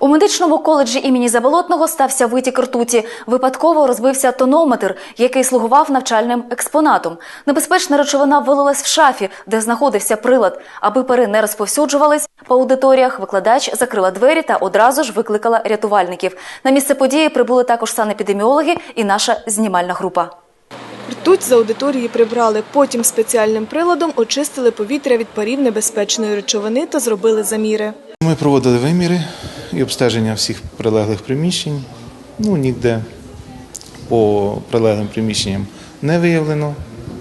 У медичному коледжі імені Заболотного стався витік ртуті. Випадково розбився тонометр, який слугував навчальним експонатом. Небезпечна речовина вилилась в шафі, де знаходився прилад. Аби пари не розповсюджувались по аудиторіях, викладач закрила двері та одразу ж викликала рятувальників. На місце події прибули також санепідеміологи і наша знімальна група. Ртуть з аудиторії прибрали. Потім спеціальним приладом очистили повітря від парів небезпечної речовини та зробили заміри. Ми проводили виміри і обстеження всіх прилеглих приміщень. Ну, ніде по прилеглим приміщенням не виявлено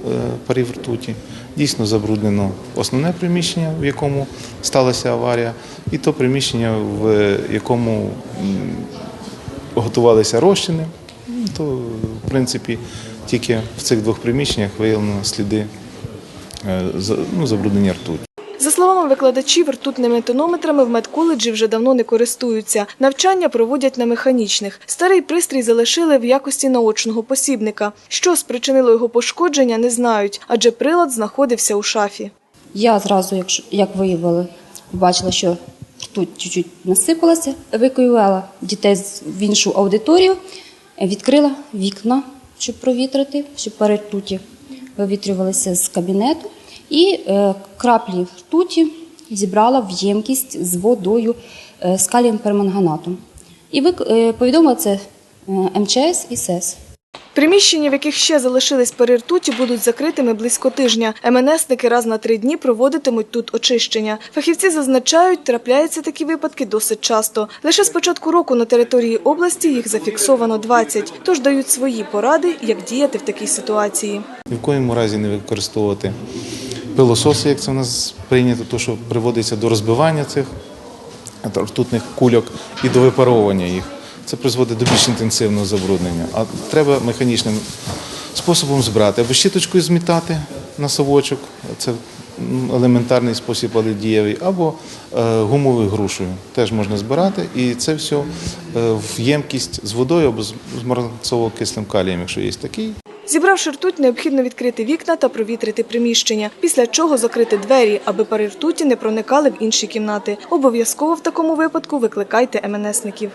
е, парів ртуті. Дійсно забруднено основне приміщення, в якому сталася аварія, і то приміщення, в якому готувалися розчини. Ну, То, в принципі, тільки в цих двох приміщеннях виявлено сліди е, ну, забруднення ртуті. За словами викладачів, ртутними тонометрами в медколеджі вже давно не користуються. Навчання проводять на механічних. Старий пристрій залишили в якості наочного посібника. Що спричинило його пошкодження, не знають, адже прилад знаходився у шафі. Я зразу, якщо- як виявили, побачила, що ртуть чуть-чуть насипалася, евакуювала дітей в іншу аудиторію, відкрила вікна, щоб провітрити, щоб пари ртуті вивітрювалися з кабінету, і е, краплі ртуті зібрала в ємкість з водою е, з калієм перманганатом. І е, повідомила це е, МЧС і СЕС. Приміщення, в яких ще залишились пари ртуті, будуть закритими близько тижня. МНСники раз на три дні проводитимуть тут очищення. Фахівці зазначають, трапляються такі випадки досить часто. Лише з початку року на території області їх зафіксовано 20, тож дають свої поради, як діяти в такій ситуації. Ні в коєму разі не використовувати пилососи, як це в нас прийнято, то що приводиться до розбивання цих ртутних кульок і до випаровування їх. Це призводить до більш інтенсивного забруднення. А треба механічним способом збирати або щіточкою змітати на совочок, це елементарний спосіб, але дієвий, або е, гумовою грушею. Теж можна збирати, і це все е, в ємкість з водою або з з марганцово-кислим калієм, якщо є такий. Зібравши ртуть, необхідно відкрити вікна та провітрити приміщення, після чого закрити двері, аби пари ртуті не проникали в інші кімнати. Обов'язково в такому випадку викликайте МНСників.